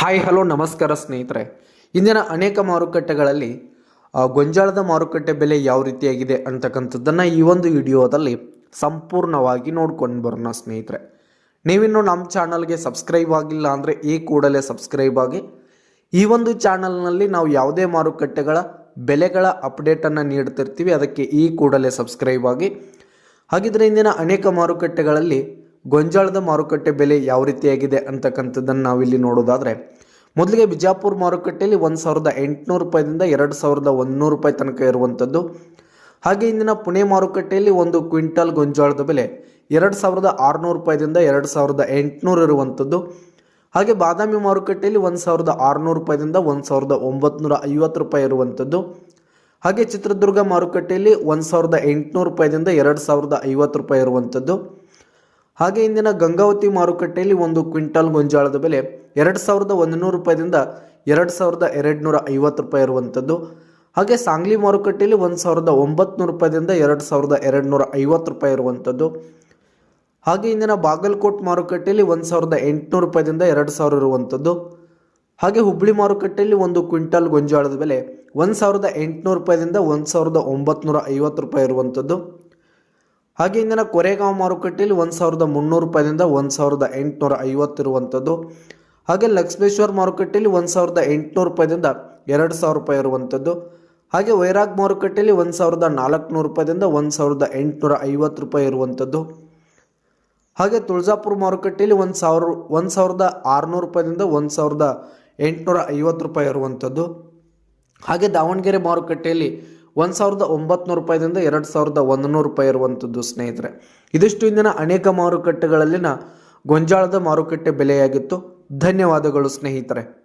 Hi, hello, ನಮಸ್ಕಾರ ಸ್ನೇಹಿತರೆ. ಇಂದಿನ ಅನೇಕ ಮಾರುಕಟ್ಟೆಗಳಲ್ಲಿ ಗೊಂಜಾಳದ ಮಾರುಕಟ್ಟೆ ಬೆಲೆ ಯಾವ ರೀತಿಯಾಗಿದೆ ಅಂತಕ್ಕಂಥದ್ದನ್ನು ಈ ಒಂದು ವಿಡಿಯೋದಲ್ಲಿ ಸಂಪೂರ್ಣವಾಗಿ ನೋಡ್ಕೊಂಡು ಬರೋಣ ಸ್ನೇಹಿತರೆ. ನೀವಿನ್ನು ನಮ್ಮ ಚಾನಲ್ಗೆ ಸಬ್ಸ್ಕ್ರೈಬ್ ಆಗಿಲ್ಲ ಅಂದರೆ ಈ ಕೂಡಲೇ ಸಬ್ಸ್ಕ್ರೈಬ್ ಆಗಿ, ಈ ಒಂದು ಚಾನಲ್ನಲ್ಲಿ ನಾವು ಯಾವುದೇ ಮಾರುಕಟ್ಟೆಗಳ ಬೆಲೆಗಳ ಅಪ್ಡೇಟನ್ನು ನೀಡ್ತಿರ್ತೀವಿ, ಅದಕ್ಕೆ ಈ ಕೂಡಲೇ ಸಬ್ಸ್ಕ್ರೈಬ್ ಆಗಿ. ಹಾಗಿದ್ರೆ ಇಂದಿನ ಅನೇಕ ಮಾರುಕಟ್ಟೆಗಳಲ್ಲಿ ಗೊಂಜಾಳದ ಮಾರುಕಟ್ಟೆ ಬೆಲೆ ಯಾವ ರೀತಿಯಾಗಿದೆ ಅಂತಕ್ಕಂಥದ್ದನ್ನು ನಾವಿಲ್ಲಿ ನೋಡೋದಾದರೆ, ಮೊದಲಿಗೆ ಬಿಜಾಪುರ ಮಾರುಕಟ್ಟೆಯಲ್ಲಿ ಒಂದು ಸಾವಿರದ ಎಂಟುನೂರು ರೂಪಾಯಿದಿಂದ ಎರಡು ಸಾವಿರದ ಒಂದುನೂರು ರೂಪಾಯಿ ತನಕ ಇರುವಂಥದ್ದು ಹಾಗೆ ಇಂದಿನ ಪುಣೆ ಮಾರುಕಟ್ಟೆಯಲ್ಲಿ ಒಂದು ಕ್ವಿಂಟಲ್ ಗೊಂಜಾಳದ ಬೆಲೆ ಎರಡು ಸಾವಿರದ ಆರುನೂರು ರೂಪಾಯಿದಿಂದ ಎರಡು ಸಾವಿರದ ಎಂಟುನೂರು ಇರುವಂಥದ್ದು ಹಾಗೆ ಬಾದಾಮಿ ಮಾರುಕಟ್ಟೆಯಲ್ಲಿ ಒಂದು ಸಾವಿರದ ಆರುನೂರು ರೂಪಾಯಿದಿಂದ ಒಂದು ಸಾವಿರದ ಒಂಬತ್ತು ಐವತ್ತು ರೂಪಾಯಿ ಇರುವಂಥದ್ದು ಹಾಗೆ ಚಿತ್ರದುರ್ಗ ಮಾರುಕಟ್ಟೆಯಲ್ಲಿ ಒಂದು ಸಾವಿರದ ಎಂಟುನೂರು ರೂಪಾಯಿದಿಂದ ಎರಡು ಸಾವಿರದ ಐವತ್ತು ರೂಪಾಯಿ ಇರುವಂಥದ್ದು ಹಾಗೆ ಇಂದಿನ ಗಂಗಾವತಿ ಮಾರುಕಟ್ಟೆಯಲ್ಲಿ ಒಂದು ಕ್ವಿಂಟಲ್ ಗೊಂಜಾಳದ ಬೆಲೆ ಎರಡು ಸಾವಿರದ ಒಂದುನೂರು ರೂಪಾಯಿದಿಂದ ಎರಡು ಸಾವಿರದ ಎರಡು ನೂರ ಐವತ್ತು ರೂಪಾಯಿ ಇರುವಂಥದ್ದು. ಹಾಗೆ ಸಾಂಗ್ಲಿ ಮಾರುಕಟ್ಟೆಯಲ್ಲಿ ಒಂದು ಸಾವಿರದ ಒಂಬತ್ತು ರೂಪಾಯಿದಿಂದ ಎರಡು ಸಾವಿರದ ಎರಡು ನೂರ ಐವತ್ತು ರೂಪಾಯಿ ಇರುವಂಥದ್ದು. ಹಾಗೆ ಇಂದಿನ ಬಾಗಲಕೋಟ್ ಮಾರುಕಟ್ಟೆಯಲ್ಲಿ ಒಂದು ಸಾವಿರದ ಎಂಟುನೂರು ರೂಪಾಯಿದಿಂದ ಎರಡು ಸಾವಿರ ಇರುವಂಥದ್ದು. ಹಾಗೆ ಹುಬ್ಬಳ್ಳಿ ಮಾರುಕಟ್ಟೆಯಲ್ಲಿ ಒಂದು ಕ್ವಿಂಟಲ್ ಗೊಂಜಾಳದ ಬೆಲೆ ಒಂದು ಸಾವಿರದ ಎಂಟುನೂರು ರೂಪಾಯಿದಿಂದ ಒಂದು ಸಾವಿರದ ಒಂಬತ್ತು ಐವತ್ತು ರೂಪಾಯಿ ಇರುವಂಥದ್ದು. ಹಾಗೆ ಇಂದಿನ ಕೊರೆಗಾಂವ್ ಮಾರುಕಟ್ಟೆಯಲ್ಲಿ ಒಂದು ಸಾವಿರದ ಮುನ್ನೂರು ರೂಪಾಯಿದಿಂದ ಒಂದು ಸಾವಿರದ ಎಂಟುನೂರ ಐವತ್ತಿರುವಂಥದ್ದು. ಹಾಗೆ ಲಕ್ಷ್ಮೇಶ್ವರ ಮಾರುಕಟ್ಟೆಯಲ್ಲಿ ಒಂದು ಸಾವಿರದ ಎಂಟುನೂರು ರೂಪಾಯಿದಿಂದ ಎರಡು ಸಾವಿರ ರೂಪಾಯಿ ಇರುವಂಥದ್ದು. ಹಾಗೆ ವೈರಾಗ್ ಮಾರುಕಟ್ಟೆಯಲ್ಲಿ ಒಂದು ಸಾವಿರದ ನಾಲ್ಕುನೂರು ರೂಪಾಯಿದಿಂದ ಒಂದು ಸಾವಿರದ ಎಂಟುನೂರ ಐವತ್ತು ರೂಪಾಯಿ ಇರುವಂಥದ್ದು. ಹಾಗೆ ತುಳಜಾಪುರ ಮಾರುಕಟ್ಟೆಯಲ್ಲಿ ಒಂದು ಸಾವಿರ, ಒಂದು ಸಾವಿರದ ಆರುನೂರು ರೂಪಾಯಿದಿಂದ ಒಂದು ಸಾವಿರದ ಎಂಟುನೂರ ಐವತ್ತು ರೂಪಾಯಿ ಇರುವಂಥದ್ದು. ಹಾಗೆ ದಾವಣಗೆರೆ ಮಾರುಕಟ್ಟೆಯಲ್ಲಿ ಒಂದು ಸಾವಿರದ ಒಂಬತ್ತು ರೂಪಾಯಿದಿಂದ ಎರಡು ಸಾವಿರದ ಒಂದು ನೂರು ರೂಪಾಯಿ ಇರುವಂಥದ್ದು ಸ್ನೇಹಿತರೆ. ಇದಿಷ್ಟು ಇಂದಿನ ಅನೇಕ ಮಾರುಕಟ್ಟೆಗಳಲ್ಲಿನ ಗೊಂಜಾಳದ ಮಾರುಕಟ್ಟೆ ಬೆಲೆಯಾಗಿತ್ತು. ಧನ್ಯವಾದಗಳು ಸ್ನೇಹಿತರೆ.